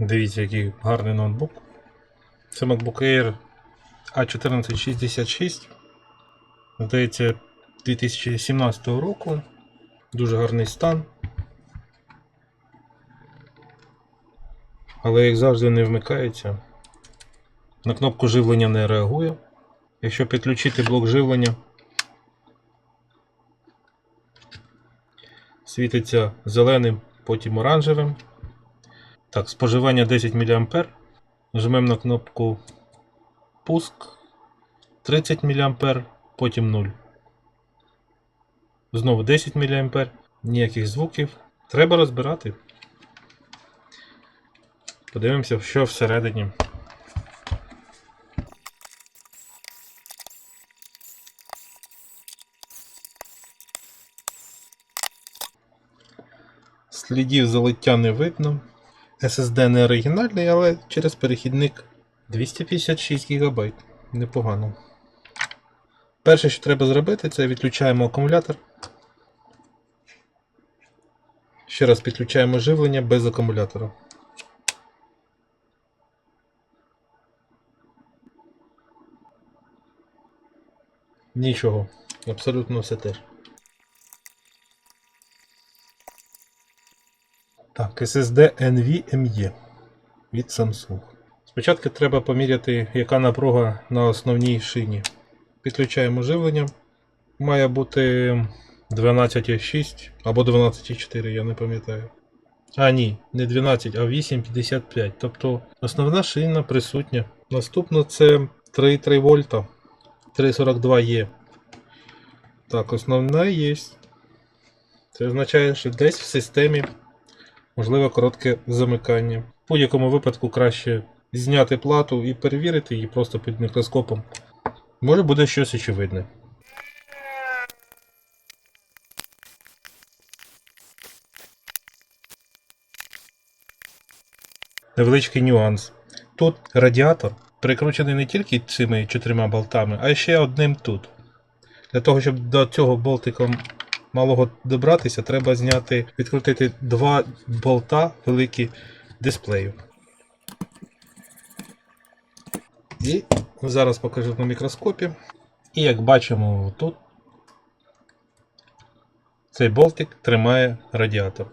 Дивіться, який гарний ноутбук. Це MacBook Air A1466. Здається, 2017 року. Дуже гарний стан. Але як завжди не вмикається. На кнопку живлення не реагує. Якщо підключити блок живлення, світиться зеленим, потім оранжевим. Так, споживання 10 мА. Нажмемо на кнопку пуск 30 мА, потім 0. Знову 10 мА, ніяких звуків. Треба розбирати. Подивимося, що всередині. Слідів залиття не видно. SSD не оригінальний, але через перехідник 256 ГБ. Непогано. Перше, що треба зробити, це відключаємо акумулятор. Ще раз підключаємо живлення без акумулятора. Нічого. Абсолютно все теж. Так, SSD NVMe від Samsung. Спочатку треба поміряти, яка напруга на основній шині. Підключаємо живлення. Має бути 12,6 або 12,4, я не пам'ятаю. А, ні, не 12, а 8,55. Тобто основна шина присутня. Наступно це 3,3 вольта. 3,42 є. Так, основна є. Це означає, що десь в системі можливо коротке замикання. В будь-якому випадку краще зняти плату і перевірити її просто під мікроскопом. Може буде щось очевидне. Невеличкий нюанс. Тут радіатор прикручений не тільки цими чотирма болтами, а ще одним тут. Для того, щоб до цього болтика малого добратися, треба зняти, відкрутити два болта великі дисплею. І зараз покажу на мікроскопі. І як бачимо тут, цей болтик тримає радіатор.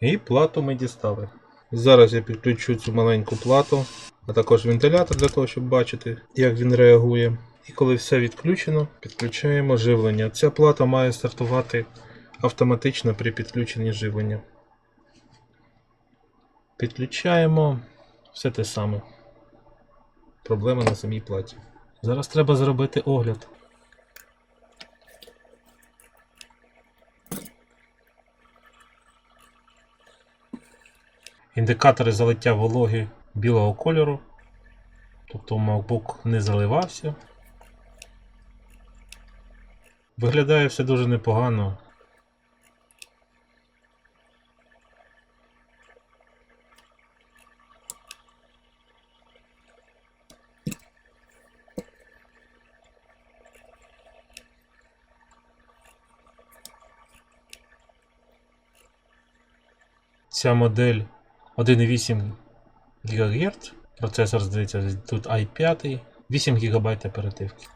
І плату ми дістали. Зараз я підключу цю маленьку плату, а також вентилятор для того, щоб бачити, як він реагує. І коли все відключено, підключаємо живлення. Ця плата має стартувати автоматично при підключенні живлення. Підключаємо все те саме. Проблема на самій платі. Зараз треба зробити огляд. Індикатори залиття вологи білого кольору. Тобто MacBook не заливався. Виглядає все дуже непогано. Ця модель 1,8 ГГц. Процесор, здається, тут i5, 8 ГБ оперативки.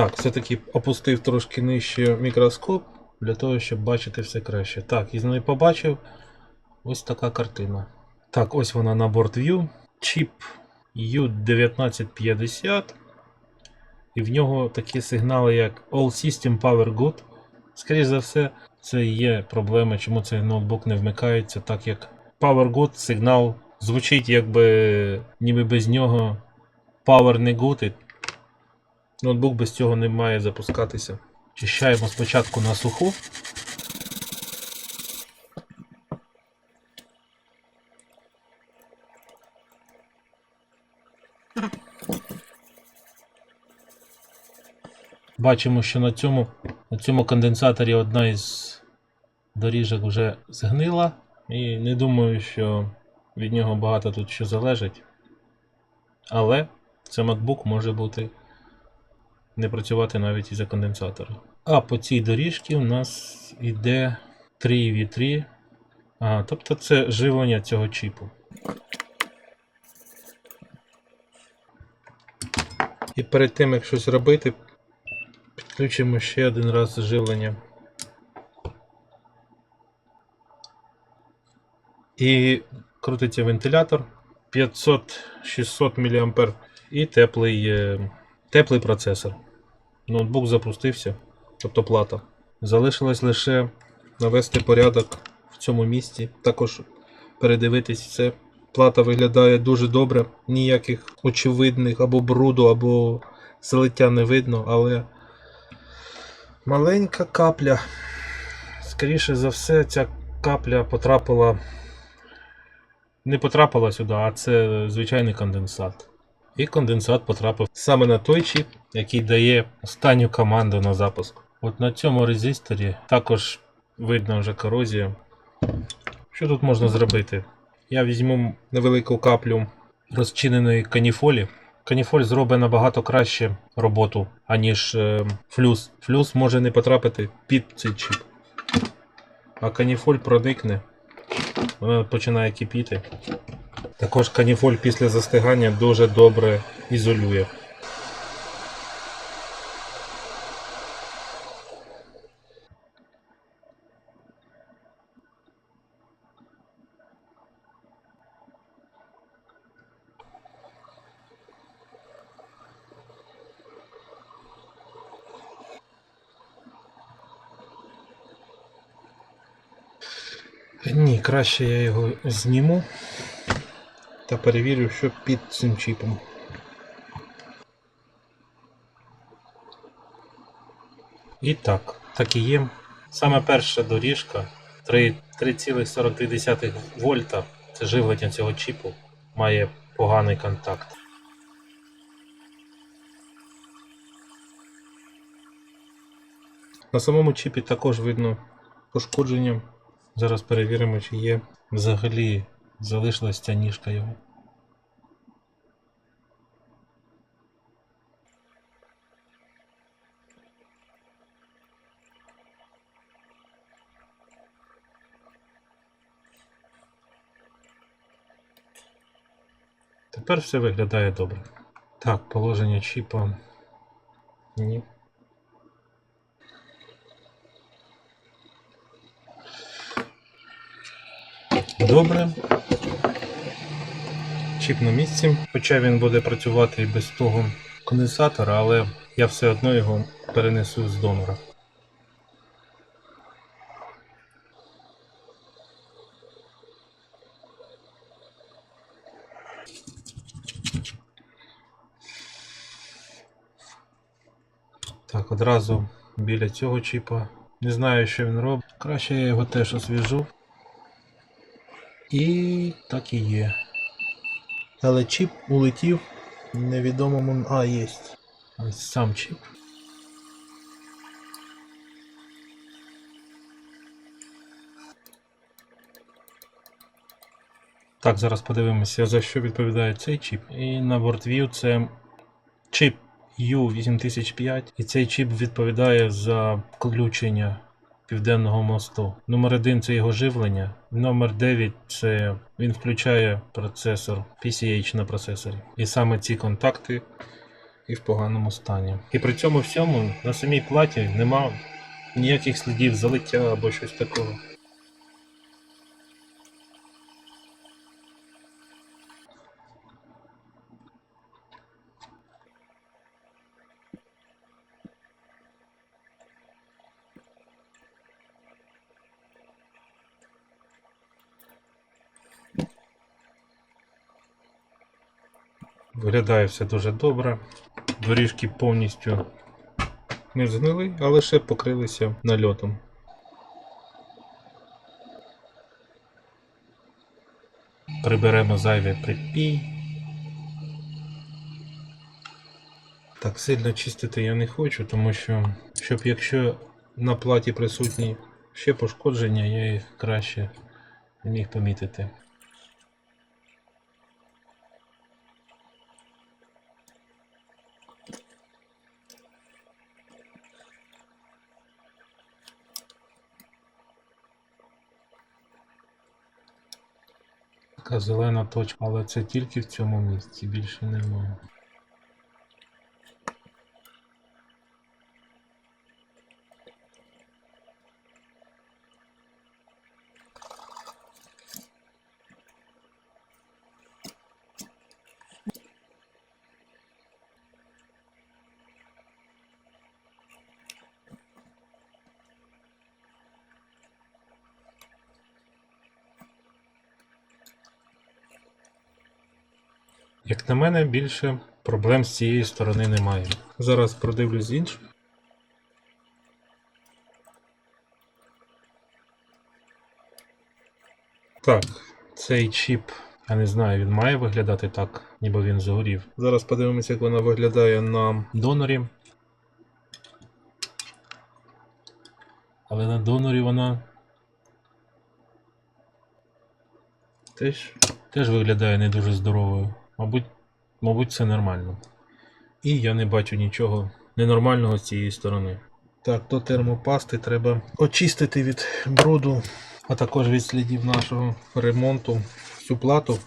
Так, все-таки опустив трошки нижче мікроскоп для того, щоб бачити все краще. Так, і не побачив ось така картина. Так, ось вона на борт View. Чіп U1950. І в нього такі сигнали, як All System Power Good. Скоріше за все, це є проблема, чому цей ноутбук не вмикається, так як Power Good сигнал звучить, якби ніби без нього Power не good. Ноутбук без цього не має запускатися. Чищаємо спочатку на суху. Бачимо, що на цьому, на цьому конденсаторі одна із доріжок вже згнила. І не думаю, що від нього багато тут що залежить. Але це MacBook може бути не працювати навіть із-за конденсатора. А по цій доріжці у нас йде 3V3. А, тобто це живлення цього чіпу. І перед тим, як щось робити, підключимо ще один раз живлення. І крутиться вентилятор 500-600 мА і теплий, е, теплий процесор. Ноутбук запустився, тобто плата. Залишилось лише навести порядок в цьому місці. Також передивитись все. Плата виглядає дуже добре, ніяких очевидних або бруду, або залиття не видно, але маленька капля. Скоріше за все, ця капля потрапила. Не потрапила сюди, а це звичайний конденсат. І конденсат потрапив саме на той чіп, який дає останню команду на запуск. От на цьому резисторі також видно вже корозія. Що тут можна зробити? Я візьму невелику каплю розчиненої каніфолі. Каніфоль зробить набагато краще роботу, аніж е, флюс. Флюс може не потрапити під цей чіп. А каніфоль проникне, вона починає кипіти. Також каніфоль після застигання дуже добре ізолює. Ні, краще я його зніму та перевірю, що під цим чіпом. І так, так і є. Саме перша доріжка 3 3,42 вольта. Це живлення цього чіпу. Має поганий контакт. На самому чіпі також видно пошкодження. Зараз перевіримо, чи є взагалі залишилась ця ніжка його. Тепер все виглядає добре. Так, положення чіпа. Ні. Добре. Чіп на місці. Хоча він буде працювати і без того конденсатора, але я все одно його перенесу з донора. Так, одразу біля цього чіпа. Не знаю, що він робить. Краще я його теж освіжу. І так і є. Але чіп улетів невідомому. А, є. Сам чіп. Так, зараз подивимося, за що відповідає цей чіп. І на WordView це чіп U8005. І цей чіп відповідає за включення Південного мосту. Номер 1 це його живлення. Номер 9 це він включає процесор PCH на процесорі. І саме ці контакти і в поганому стані. І при цьому всьому на самій платі нема ніяких слідів залиття або щось такого. Виглядає все дуже добре. Доріжки повністю не згнили, а лише покрилися нальотом. Приберемо зайвий припій. Так, сильно чистити я не хочу, тому що, щоб якщо на платі присутні ще пошкодження, я їх краще міг помітити. Така зелена точка, але це тільки в цьому місці, більше немає. Як на мене, більше проблем з цієї сторони немає. Зараз продивлюсь з іншої. Так, цей чіп, я не знаю, він має виглядати так, ніби він згорів. Зараз подивимося, як вона виглядає на донорі. Але на донорі вона теж, теж виглядає не дуже здоровою. Мабуть, мабуть, це нормально. І я не бачу нічого ненормального з цієї сторони. Так, до термопасти треба очистити від бруду, а також від слідів нашого ремонту цю плату.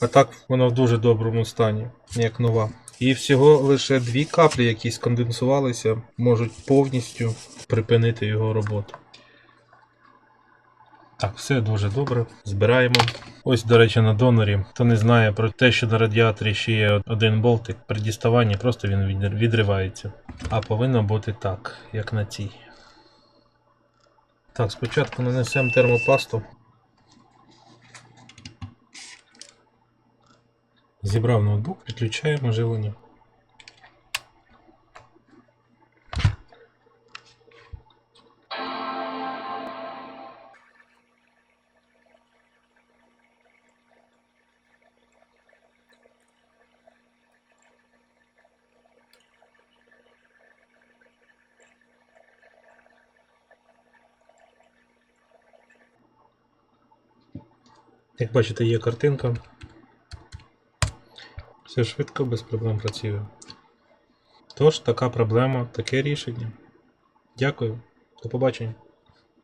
А так вона в дуже доброму стані, як нова. І всього лише дві каплі, які сконденсувалися, можуть повністю припинити його роботу. Так, все дуже добре. Збираємо. Ось, до речі, на донорі. Хто не знає про те, що на радіаторі ще є один болтик, при діставанні просто він відривається. А повинно бути так, як на цій. Так, спочатку нанесемо термопасту. Зібрав ноутбук, підключаємо живлення. Як бачите, є картинка. Все швидко, без проблем працює. Тож, така проблема, таке рішення. Дякую. До побачення.